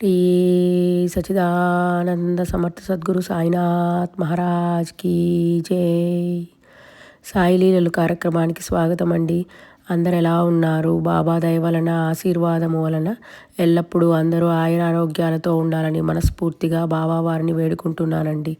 శ్రీ సచిదానంద సమర్థ సద్గురు సాయినాథ్ మహారాజ్ కీ జై. సాయిలీలలు కార్యక్రమానికి స్వాగతం అండి. అందరు ఎలా ఉన్నారు? బాబా దయ వలన ఆశీర్వాదము వలన ఎల్లప్పుడూ అందరూ ఆయన ఆరోగ్యాలతో ఉండాలని మనస్ఫూర్తిగా బాబా వారిని వేడుకుంటున్నానండి.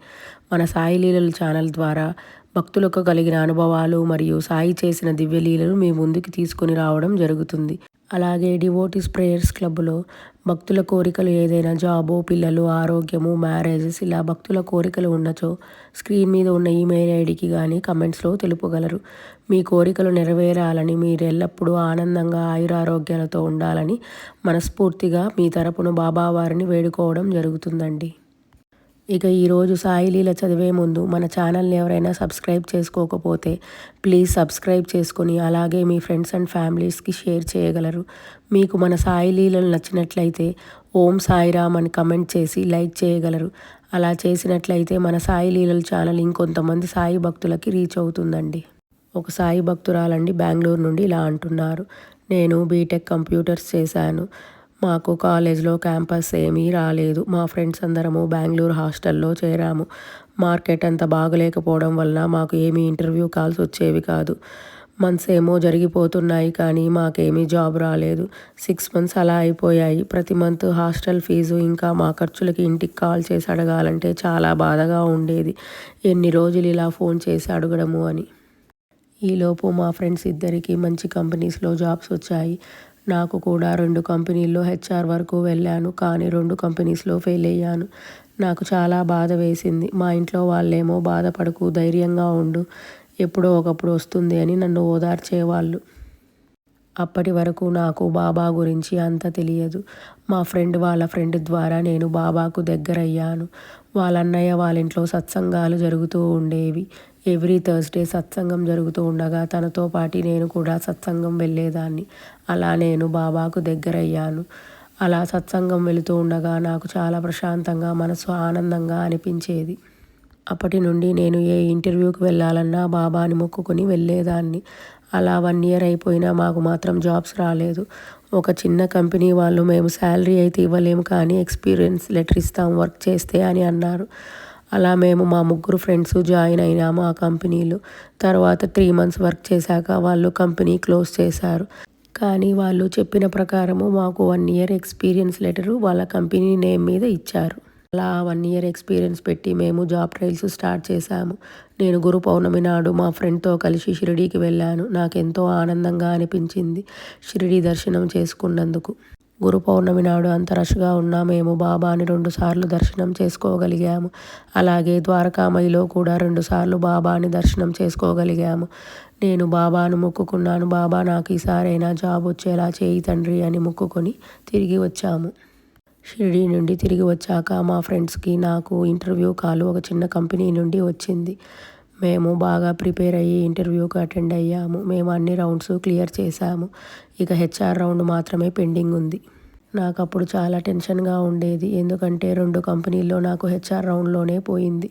మన సాయి లీలలు ఛానల్ ద్వారా భక్తులకు కలిగిన అనుభవాలు మరియు సాయి చేసిన దివ్యలీలను మీ ముందుకు తీసుకుని రావడం జరుగుతుంది. అలాగే డివోటీస్ ప్రేయర్స్ క్లబ్లో భక్తుల కోరికలు ఏదైనా జాబు పిల్లలు ఆరోగ్యము మ్యారేజెస్ ఇలా భక్తుల కోరికలు ఉన్నచో స్క్రీన్ మీద ఉన్న ఈమెయిల్ ఐడికి కానీ కమెంట్స్లో తెలుపగలరు. మీ కోరికలు నెరవేరాలని మీరు ఎల్లప్పుడూ ఆనందంగా ఆయురారోగ్యాలతో ఉండాలని మనస్ఫూర్తిగా మీ తరపున బాబావారిని వేడుకోవడం జరుగుతుందండి. ఇక ఈరోజు సాయిలీల చదివే ముందు మన ఛానల్ని ఎవరైనా సబ్స్క్రైబ్ చేసుకోకపోతే ప్లీజ్ సబ్స్క్రైబ్ చేసుకొని అలాగే మీ ఫ్రెండ్స్ అండ్ ఫ్యామిలీస్కి షేర్ చేయగలరు. మీకు మన సాయిలీలను నచ్చినట్లయితే ఓం సాయిరామ్ అని కమెంట్ చేసి లైక్ చేయగలరు. అలా చేసినట్లయితే మన సాయిలీలల ఛానల్ ఇంకొంతమంది సాయి భక్తులకి రీచ్ అవుతుందండి. ఒక సాయి భక్తురాలండి బెంగళూరు నుండి ఇలా అంటున్నారు. నేను బీటెక్ కంప్యూటర్స్ చేశాను. మాకు కాలేజ్లో క్యాంపస్ ఏమీ రాలేదు. మా ఫ్రెండ్స్ అందరము బెంగళూరు హాస్టల్లో చేరాము. మార్కెట్ అంత బాగలేకపోవడం వలన మాకు ఏమీ ఇంటర్వ్యూ కాల్స్ వచ్చేవి కాదు. మంత్స్ ఏమో జరిగిపోతున్నాయి కానీ మాకేమీ జాబ్ రాలేదు. సిక్స్ మంత్స్ అలా అయిపోయాయి. ప్రతి మంత్ హాస్టల్ ఫీజు ఇంకా మా ఖర్చులకి ఇంటికి కాల్ చేసి అడగాలంటే చాలా బాధగా ఉండేది. ఎన్ని రోజులు ఇలా ఫోన్ చేసి అడగడము అని. ఈలోపు మా ఫ్రెండ్స్ ఇద్దరికి మంచి కంపెనీస్లో జాబ్స్ వచ్చాయి. నాకు కూడా రెండు కంపెనీల్లో హెచ్ఆర్ వరకు వెళ్ళాను కానీ రెండు కంపెనీస్లో ఫెయిల్ అయ్యాను. నాకు చాలా బాధ వేసింది. మా ఇంట్లో వాళ్ళేమో బాధపడకు ధైర్యంగా ఉండు. ఎప్పుడో ఒకప్పుడు వస్తుంది అని నన్ను ఓదార్చేవాళ్ళు. అప్పటి వరకు నాకు బాబా గురించి అంత తెలియదు. మా ఫ్రెండ్ వాళ్ళ ఫ్రెండ్ ద్వారా నేను బాబాకు దగ్గరయ్యాను. వాళ్ళ అన్నయ్య వాళ్ళ ఇంట్లో సత్సంగాలు జరుగుతూ ఉండేవి. ఎవ్రీ థర్స్డే సత్సంగం జరుగుతూ ఉండగా తనతో పాటు నేను కూడా సత్సంగం వెళ్ళేదాన్ని. అలా నేను బాబాకు దగ్గరయ్యాను. అలా సత్సంగం వెళుతూ ఉండగా నాకు చాలా ప్రశాంతంగా మనసు ఆనందంగా అనిపించేది. అప్పటి నుండి నేను ఏ ఇంటర్వ్యూకి వెళ్ళాలన్నా బాబాని మొక్కుకొని వెళ్ళేదాన్ని. అలా వన్ ఇయర్ అయిపోయినా మాకు మాత్రం జాబ్స్ రాలేదు. ఒక చిన్న కంపెనీ వాళ్ళు మేము శాలరీ అయితే ఇవ్వలేము కానీ ఎక్స్పీరియన్స్ లెటర్ ఇస్తాం వర్క్ చేస్తే అని అన్నారు. అలా మేము మా ముగ్గురు ఫ్రెండ్స్ జాయిన్ అయినాము ఆ కంపెనీలో. తర్వాత త్రీ మంత్స్ వర్క్ చేశాక వాళ్ళు కంపెనీ క్లోజ్ చేశారు. కానీ వాళ్ళు చెప్పిన ప్రకారము మాకు వన్ ఇయర్ ఎక్స్పీరియన్స్ లెటరు వాళ్ళ కంపెనీ నేమ్ మీద ఇచ్చారు. అలా వన్ ఇయర్ ఎక్స్పీరియన్స్ పెట్టి మేము జాబ్ ట్రయల్స్ స్టార్ట్ చేశాము. నేను గురు పౌర్ణమి నాడు మా ఫ్రెండ్తో కలిసి షిరిడీకి వెళ్ళాను. నాకెంతో ఆనందంగా అనిపించింది షిరిడీ దర్శనం చేసుకున్నందుకు. గురు పౌర్ణమి నాడు అంత రష్గా ఉన్నా మేము బాబాని రెండుసార్లు దర్శనం చేసుకోగలిగాము. అలాగే ద్వారకామయిలో కూడా రెండుసార్లు బాబాని దర్శనం చేసుకోగలిగాము. నేను బాబాను మొక్కుకున్నాను. బాబా నాకు ఈసారైనా జాబ్ వచ్చేలా చేయి తండ్రి అని మొక్కుకొని తిరిగి వచ్చాము. షిరిడీ నుండి తిరిగి వచ్చాక మా ఫ్రెండ్స్కి నాకు ఇంటర్వ్యూ కాల్ ఒక చిన్న కంపెనీ నుండి వచ్చింది. మేము బాగా ప్రిపేర్ అయ్యి ఇంటర్వ్యూకి అటెండ్ అయ్యాము. మేము అన్ని రౌండ్స్ క్లియర్ చేశాము. ఇక హెచ్ఆర్ రౌండ్ మాత్రమే పెండింగ్ ఉంది. నాకు అప్పుడు చాలా టెన్షన్గా ఉండేది. ఎందుకంటే రెండు కంపెనీల్లో నాకు హెచ్ఆర్ రౌండ్లోనే పోయింది.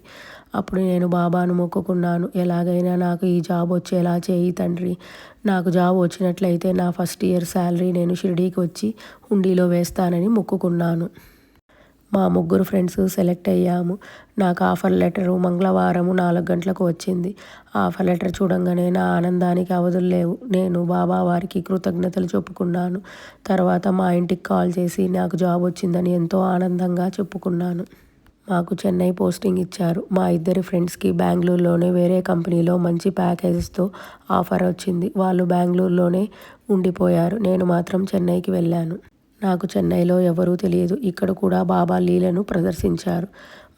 అప్పుడు నేను బాబాను మొక్కుకున్నాను. ఎలాగైనా నాకు ఈ జాబ్ వచ్చేలా చేయి తండ్రి. నాకు జాబ్ వచ్చినట్లయితే నా ఫస్ట్ ఇయర్ శాలరీ నేను షిరిడీకి వచ్చి హుండీలో వేస్తానని మొక్కుకున్నాను. మా ముగ్గురు ఫ్రెండ్స్ సెలెక్ట్ అయ్యాము. నాకు ఆఫర్ లెటరు మంగళవారము నాలుగు గంటలకు వచ్చింది. ఆఫర్ లెటర్ చూడంగానే నా ఆనందానికి అవధులు లేవు. నేను బాబా వారికి కృతజ్ఞతలు చెప్పుకున్నాను. తర్వాత మా ఇంటికి కాల్ చేసి నాకు జాబ్ వచ్చిందని ఎంతో ఆనందంగా చెప్పుకున్నాను. మాకు చెన్నై పోస్టింగ్ ఇచ్చారు. మా ఇద్దరి ఫ్రెండ్స్కి బెంగళూరులోనే వేరే కంపెనీలో మంచి ప్యాకేజెస్తో ఆఫర్ వచ్చింది. వాళ్ళు బెంగళూరులోనే ఉండిపోయారు. నేను మాత్రం చెన్నైకి వెళ్ళాను. నాకు చెన్నైలో ఎవరూ తెలియదు. ఇక్కడ కూడా బాబా లీలను ప్రదర్శించారు.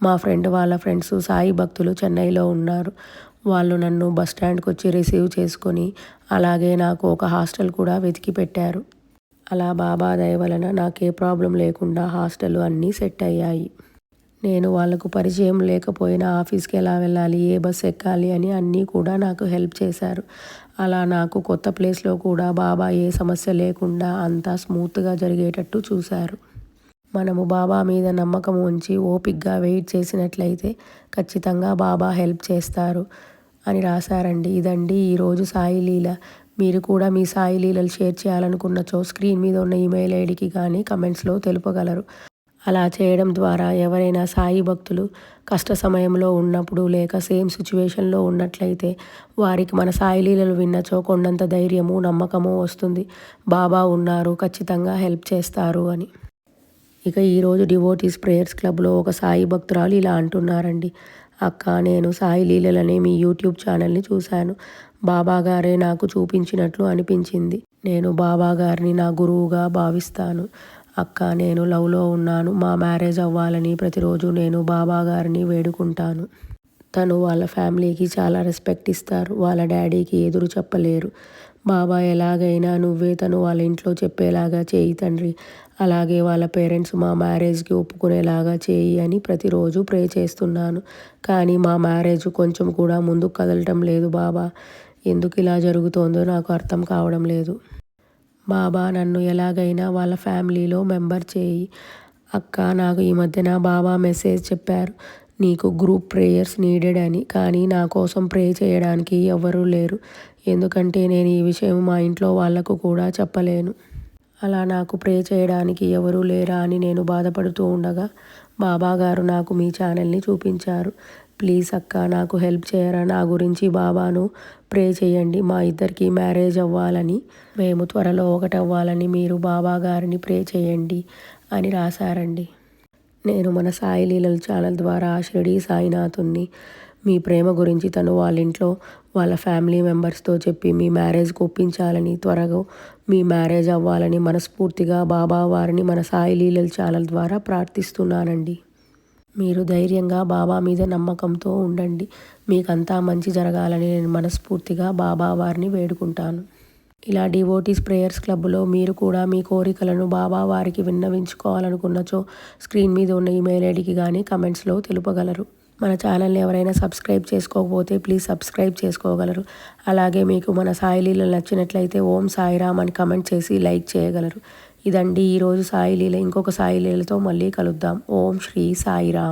మా ఫ్రెండ్ వాళ్ళ ఫ్రెండ్స్ సాయి భక్తులు చెన్నైలో ఉన్నారు. వాళ్ళు నన్ను బస్ స్టాండ్కి వచ్చి రిసీవ్ చేసుకొని అలాగే నాకు ఒక హాస్టల్ కూడా వెతికి పెట్టారు. అలా బాబా దయ వలన నాకే ప్రాబ్లం లేకుండా హాస్టల్ అన్నీ సెట్ అయ్యాయి. నేను వాళ్ళకు పరిచయం లేకపోయినా ఆఫీస్కి ఎలా వెళ్ళాలి ఏ బస్ ఎక్కాలి అని అన్నీ కూడా నాకు హెల్ప్ చేశారు. అలా నాకు కొత్త ప్లేస్లో కూడా బాబా ఏ సమస్య లేకుండా అంతా స్మూత్గా జరిగేటట్టు చూశారు. మనము బాబా మీద నమ్మకం ఉంచి ఓపిక్గా వెయిట్ చేసినట్లయితే ఖచ్చితంగా బాబా హెల్ప్ చేస్తారు అని రాశారండి. ఇదండి ఈరోజు సాయి లీల. మీరు కూడా మీ సాయి లీలలు షేర్ చేయాలనుకున్నచో స్క్రీన్ మీద ఉన్న ఈమెయిల్ ఐడికి కానీ కమెంట్స్లో తెలుపగలరు. అలా చేయడం ద్వారా ఎవరైనా సాయి భక్తులు కష్ట సమయంలో ఉన్నప్పుడు లేక సేమ్ సిచ్యువేషన్లో ఉన్నట్లయితే వారికి మన సాయి లీలలు విన్నచో కొండంత ధైర్యము నమ్మకము వస్తుంది. బాబా ఉన్నారు ఖచ్చితంగా హెల్ప్ చేస్తారు అని. ఇక ఈరోజు డివోటీస్ ప్రేయర్స్ క్లబ్లో ఒక సాయి భక్తురాలు ఇలా అంటున్నారండి. అక్క నేను సాయి లీలలనే మీ యూట్యూబ్ ఛానల్ని చూశాను. బాబా గారే నాకు చూపించినట్లు అనిపించింది. నేను బాబా గారిని నా గురువుగా భావిస్తాను. అక్క నేను లవ్లో ఉన్నాను. మా మ్యారేజ్ అవ్వాలని ప్రతిరోజు నేను బాబా గారిని వేడుకుంటాను. తను వాళ్ళ ఫ్యామిలీకి చాలా రెస్పెక్ట్ ఇస్తారు. వాళ్ళ డాడీకి ఎదురు చెప్పలేరు. బాబా ఎలాగైనా నువ్వే తను వాళ్ళ ఇంట్లో చెప్పేలాగా చేయి తండ్రి. అలాగే వాళ్ళ పేరెంట్స్ మా మ్యారేజ్కి ఒప్పుకునేలాగా చేయి అని ప్రతిరోజు ప్రే చేస్తున్నాను. కానీ మా మ్యారేజ్ కొంచెం కూడా ముందుకు కదలటం లేదు బాబా. ఎందుకు ఇలా జరుగుతోందో నాకు అర్థం కావడం లేదు. బాబా నన్ను ఎలాగైనా వాళ్ళ ఫ్యామిలీలో మెంబర్ చేయి. అక్క నాకు ఈ మధ్యన బాబా మెసేజ్ చెప్పారు. నీకు గ్రూప్ ప్రేయర్స్ నీడెడ్ అని. కానీ నా కోసం ప్రే చేయడానికి ఎవరూ లేరు. ఎందుకంటే నేను ఈ విషయం మా ఇంట్లో వాళ్ళకు కూడా చెప్పలేను. అలా నాకు ప్రే చేయడానికి ఎవరూ లేరా అని నేను బాధపడుతూ ఉండగా బాబా గారు నాకు మీ ఛానల్ని చూపించారు. ప్లీజ్ అక్క నాకు హెల్ప్ చేయరా? నా గురించి బాబాను ప్రే చేయండి. మా ఇద్దరికి మ్యారేజ్ అవ్వాలని మేము త్వరలో ఒకటి అవ్వాలని మీరు బాబా గారిని ప్రే చేయండి అని రాశారండి. నేను మన సాయి లీలల ఛానల్ ద్వారా షిరిడి సాయినాథుని మీ ప్రేమ గురించి తను వాళ్ళ ఇంట్లో వాళ్ళ ఫ్యామిలీ మెంబర్స్తో చెప్పి మీ మ్యారేజ్కి ఒప్పించాలని త్వరగా మీ మ్యారేజ్ అవ్వాలని మనస్ఫూర్తిగా బాబా వారిని మన సాయి లీలల ఛానల్ ద్వారా ప్రార్థిస్తున్నానండి. మీరు ధైర్యంగా బాబా మీద నమ్మకంతో ఉండండి. మీకంతా మంచి జరగాలని నేను మనస్ఫూర్తిగా బాబా వారిని వేడుకుంటాను. ఇలా డివోటీస్ ప్రేయర్స్ క్లబ్లో మీరు కూడా మీ కోరికలను బాబా వారికి విన్నవించుకోవాలనుకున్నచో స్క్రీన్ మీద ఉన్న ఈమెయిల్ ఐడికి కానీ కమెంట్స్లో తెలుపగలరు. మన ఛానల్ని ఎవరైనా సబ్స్క్రైబ్ చేసుకోకపోతే ప్లీజ్ సబ్స్క్రైబ్ చేసుకోగలరు. అలాగే మీకు మన సాయిలీలు నచ్చినట్లయితే ఓం సాయిరామ్ అని కమెంట్ చేసి లైక్ చేయగలరు. ఇదండి ఈరోజు సాయిలీల ఇంకొక సాయిలీలతో మళ్ళీ కలుద్దాం. ఓం శ్రీ సాయిరామ్.